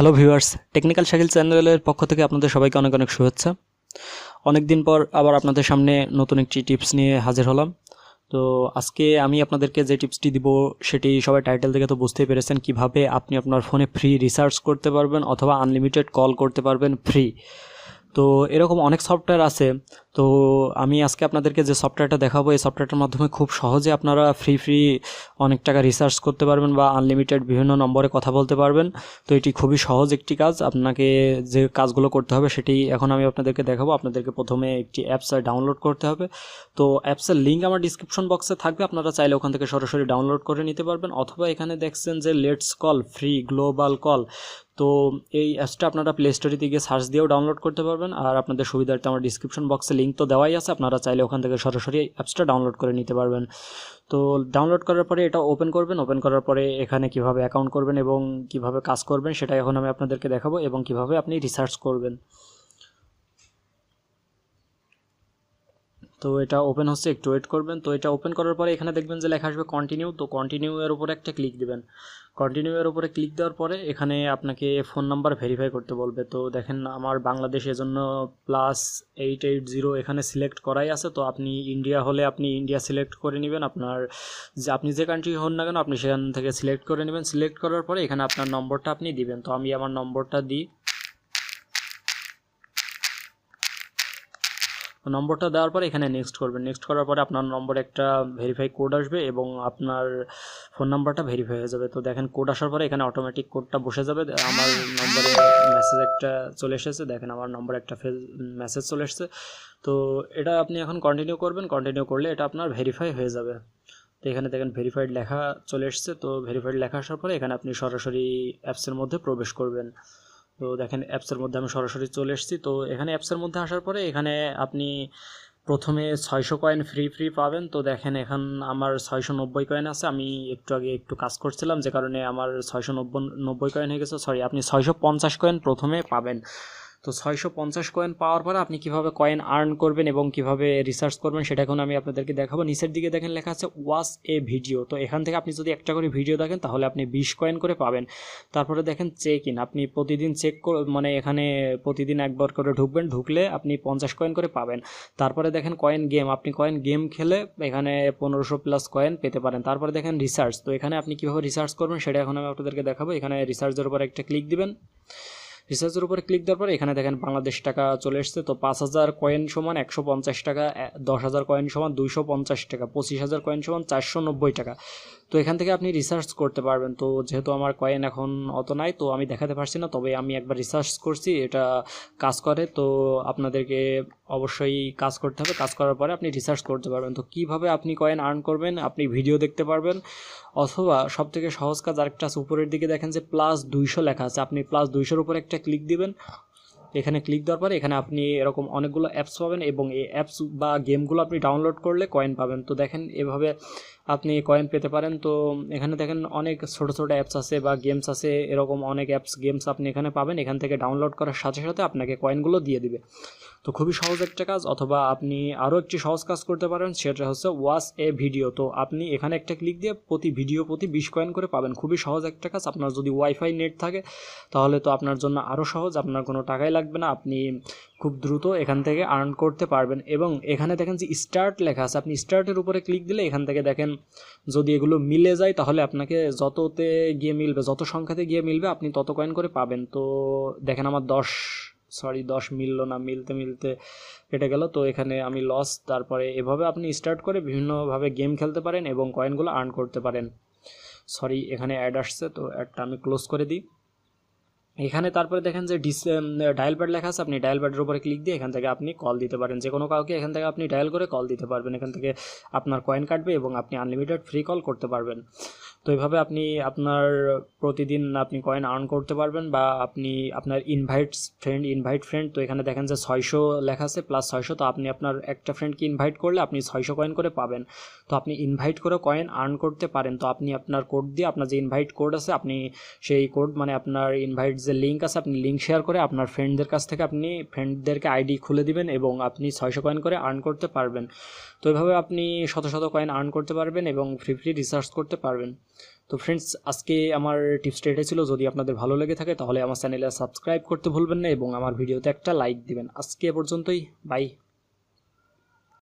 Hello viewers technical cycle চ্যানেলের পক্ষ থেকে আপনাদের সবাইকে অনেক অনেক শুভেচ্ছা। অনেক দিন পর আবার আপনাদের সামনে নতুন একটি টিপস নিয়ে হাজির হলাম। তো আজকে আমি আপনাদেরকে যে টিপসটি দিব, সেটি সবাই টাইটেল থেকে তো বুঝতেই পেরেছেন কীভাবে আপনি আপনার ফোনে ফ্রি রিসার্চ করতে পারবেন অথবা আনলিমিটেড কল করতে পারবেন ফ্রি তো এরকম অনেক সফটওয়্যার আছে। তো আমি আজকে আপনাদেরকে যে সফটওয়্যারটা দেখাবো, এই সফটওয়্যারটার মাধ্যমে খুব সহজে আপনারা ফ্রি ফ্রি অনেক টাকা রিসার্চ করতে পারবেন বা আনলিমিটেড বিভিন্ন নম্বরে কথা বলতে পারবেন। তো এটি খুবই সহজ একটি কাজ। আপনাকে যে কাজগুলো করতে হবে সেটি এখন আমি আপনাদেরকে দেখাবো। আপনাদেরকে প্রথমে একটি অ্যাপস ডাউনলোড করতে হবে। তো অ্যাপসের লিঙ্ক আমার ডিসক্রিপশন বক্সে থাকবে। আপনারা চাইলে ওখান থেকে সরাসরি ডাউনলোড করে নিতে পারবেন। অথবা এখানে দেখছেন যে let's call free global call তো এই অ্যাপসটা আপনারা প্লে স্টোরিতে গিয়ে সার্চ দিয়েও ডাউনলোড করতে পারবেন। আর আপনাদের সুবিধার্থে আমার ডিসক্রিপশন বক্সে লিঙ্ক তো দেওয়াই আছে। আপনারা চাইলে ওখান থেকে সরাসরি অ্যাপসটা ডাউনলোড করে নিতে পারবেন। তো ডাউনলোড করার পরে এটা ওপেন করবেন। ওপেন করার পরে এখানে কীভাবে অ্যাকাউন্ট করবেন এবং কীভাবে কাজ করবেন সেটা এখন আমি আপনাদেরকে দেখাবো এবং কীভাবে আপনি রিসার্চ করবেন। তো এটা ওপেন হচ্ছে, একটু ওয়েট করবেন। তো এটা ওপেন করার পরে এখানে দেখবেন যে লেখা আসবে কন্টিনিউ তো কন্টিনিউ এর উপরে একটা ক্লিক দিবেন। কন্টিনিউ এর উপরে ক্লিক দেওয়ার পরে এখানে আপনাকে ফোন নাম্বার ভেরিফাই করতে বলবে। তো দেখেন আমার বাংলাদেশ এজন্য প্লাস এইট এইট জিরো এখানে সিলেক্ট করাই আছে। তো আপনি ইন্ডিয়া হলে আপনি ইন্ডিয়া সিলেক্ট করে নেবেন। আপনার যে আপনি যে কান্ট্রি হন না কেন, আপনি সেখান থেকে সিলেক্ট করে নেবেন। সিলেক্ট করার পরে এখানে আপনার নম্বরটা আপনি দিবেন। তো আমি আমার নম্বরটা দিই। নম্বরটা দেওয়ার পরে এখানে নেক্সট করবেন। নেক্সট করার পরে আপনার নম্বরে একটা ভেরিফাই কোড আসবে এবং আপনার ফোন নাম্বারটা ভেরিফাই হয়ে যাবে। তো দেখেন কোড আসার পরে এখানে অটোমেটিক কোডটা বসে যাবে। আমার নম্বরে মেসেজ একটা চলে এসেছে। দেখেন, আমার নম্বরে একটা মেসেজ চলে এসেছে। তো এটা আপনি এখন কন্টিনিউ করবেন। কন্টিনিউ করলে এটা আপনার ভেরিফাই হয়ে যাবে। তো এখানে দেখেন ভেরিফাইড লেখা চলে এসছে। তো ভেরিফাইড লেখা আসার পরে এখানে আপনি সরাসরি অ্যাপসের মধ্যে প্রবেশ করবেন। তো দেখেন অ্যাপসের মধ্যে আমি সরাসরি চলে এসেছি। তো এখানে অ্যাপসের মধ্যে আসার পরে এখানে আপনি প্রথমে ছয়শো কয়েন ফ্রি ফ্রি পাবেন। তো দেখেন এখন আমার ছয়শো নব্বই কয়েন আছে। আমি একটু আগে একটু কাজ করছিলাম, যে কারণে আমার ছয়শো নব্বই নব্বই কয়েন হয়ে গেছে। সরি আপনি ছয়শো পঞ্চাশ কয়েন প্রথমে পাবেন। তো ছয়শো পঞ্চাশ কয়েন পাওয়ার পরে আপনি কীভাবে কয়েন আর্ন করবেন এবং কীভাবে রিসার্চ করবেন সেটা এখন আমি আপনাদেরকে দেখাবো। নিচের দিকে দেখেন লেখা আছে ওয়াচ এ ভিডিও তো এখান থেকে আপনি যদি একটা করে ভিডিও দেখেন, তাহলে আপনি বিশ কয়েন করে পাবেন। তারপরে দেখেন চেক ইন আপনি প্রতিদিন চেক মানে এখানে প্রতিদিন একবার করে ঢুকবেন, ঢুকলে আপনি পঞ্চাশ কয়েন করে পাবেন। তারপরে দেখেন কয়েন গেম আপনি কয়েন গেম খেলে এখানে পনেরোশো প্লাস কয়েন পেতে পারেন। তারপরে দেখেন রিসার্চ তো এখানে আপনি কীভাবে রিসার্চ করবেন সেটা এখন আমি আপনাদেরকে দেখাবো। এখানে রিসার্চের উপর একটা ক্লিক দিবেন। রিসার্চের উপরে ক্লিক দেওয়ার পর এখানে দেখেন বাংলাদেশ টাকা চলে এসছে। তো পাঁচ হাজার কয়েন সমান একশো পঞ্চাশ টাকা, দশ হাজার কয়েন সমান দুইশো পঞ্চাশ টাকা, পঁচিশ হাজার কয়েন সমান চারশো নব্বই টাকা। তো এখান থেকে আপনি রিসার্চ করতে পারবেন। তো যেহেতু আমার কয়েন এখন অত নাই, তো আমি দেখাতে পারছি না, তবে আমি একবার রিসার্চ করছি, এটা কাজ করে। তো আপনাদেরকে অবশ্যই কাজ করতে হবে। কাজ করার পরে আপনি রিসার্চ করতে পারবেন। তো কীভাবে আপনি কয়েন আর্ন করবেন, আপনি ভিডিও দেখতে পারবেন, অথবা সব থেকে সহজ কাজ আরেকটা উপরের দিকে দেখেন যে প্লাস দুইশো লেখা আছে। আপনি প্লাস দুইশোর উপরে একটা ক্লিক দিবেন। এখানে ক্লিক দেওয়ার পরে এখানে আপনি এরকম অনেকগুলো অ্যাপস পাবেন এবং এই অ্যাপস বা গেমগুলো আপনি ডাউনলোড করলে কয়েন পাবেন। তো দেখেন এভাবে আপনি কয়েন পেতে পারেন। তো এখানে দেখেন অনেক ছোটো ছোটো অ্যাপস আছে বা গেমস আছে, এরকম অনেক অ্যাপস গেমস আপনি এখানে পাবেন। এখান থেকে ডাউনলোড করার সাথে সাথে আপনাকে কয়েনগুলো দিয়ে দিবে। তো খুবই সহজ একটা কাজ, অথবা আপনি আরও একটি সহজ কাজ করতে পারেন, সেটা হচ্ছে ওয়াচ এ ভিডিও তো আপনি এখানে একটা ক্লিক দিয়ে প্রতি ভিডিও প্রতি বিশ কয়েন করে পাবেন। খুবই সহজ একটা কাজ। আপনার যদি ওয়াইফাই নেট থাকে, তাহলে তো আপনার জন্য আরও সহজ। আপনার কোনো টাকাই লাগবে না। আপনি খুব দ্রুত এখান থেকে আর্ন করতে পারবেন। এবং এখানে দেখেন যে স্টার্ট লেখা আছে। আপনি স্টার্টের উপরে ক্লিক দিলে এখান থেকে দেখেন যদি এগুলো মিলে যায় তাহলে আপনাকে যততে গিয়ে মিলবে, যত সংখ্যাতে গিয়ে মিলবে আপনি তত কয়েন করে পাবেন। তো দেখেন আমার দশ সরি দশ মিললো না, মিলতে মিলতে কেটে গেল। তো এখানে আমি লস তারপরে এভাবে আপনি স্টার্ট করে বিভিন্নভাবে গেম খেলতে পারেন এবং কয়েনগুলো আর্ন করতে পারেন। সরি এখানে অ্যাড আসছে, তো অ্যাডটা আমি ক্লোজ করে দিই। এখানে তারপরে দেখেন যে ডিস ডায়াল প্যাড লেখা আছে, আপনি ডায়াল প্যাডের উপরে ক্লিক দিয়ে এখান থেকে আপনি কল দিতে পারেন। যে কোনো কাউকে এখান থেকে আপনি ডায়াল করে কল দিতে পারবেন। এখান থেকে আপনার কয়েন কাটবে এবং আপনি আনলিমিটেড ফ্রি কল করতে পারবেন। তো এইভাবে আপনি আপনার প্রতিদিন আপনি কয়েন আর্ন করতে পারবেন বা আপনি আপনার ইনভাইট ফ্রেন্ড ইনভাইট ফ্রেন্ড তো এখানে দেখেন যে ছয়শো লেখা আছে প্লাস ছয়শো, তো আপনি আপনার একটা ফ্রেন্ডকে ইনভাইট করলে আপনি ছয়শো কয়েন করে পাবেন। তো আপনি ইনভাইট করে কয়েন আর্ন করতে পারেন। তো আপনি আপনার কোড দিয়ে আপনার যে ইনভাইট কোড আছে, আপনি সেই কোড মানে আপনার ইনভাইট যে লিঙ্ক আছে, আপনি লিঙ্ক শেয়ার করে আপনার ফ্রেন্ডদের কাছ থেকে আপনি ফ্রেন্ডদেরকে আইডি খুলে দিবেন এবং আপনি ছয়শো কয়েন করে আর্ন করতে পারবেন। তো এভাবে আপনি শত শত কয়েন আর্ন করতে পারবেন এবং ফ্রি ফ্রি রিসার্চ করতে পারবেন। তো ফ্রেন্ডস আজকে আমার টিপসটা এটাই ছিল। যদি আপনাদের ভালো লেগে থাকে, তাহলে আমার চ্যানেলে সাবস্ক্রাইব করতে ভুলবেন না এবং আমার ভিডিওতে একটা লাইক দিবেন। আজকে পর্যন্তই। বাই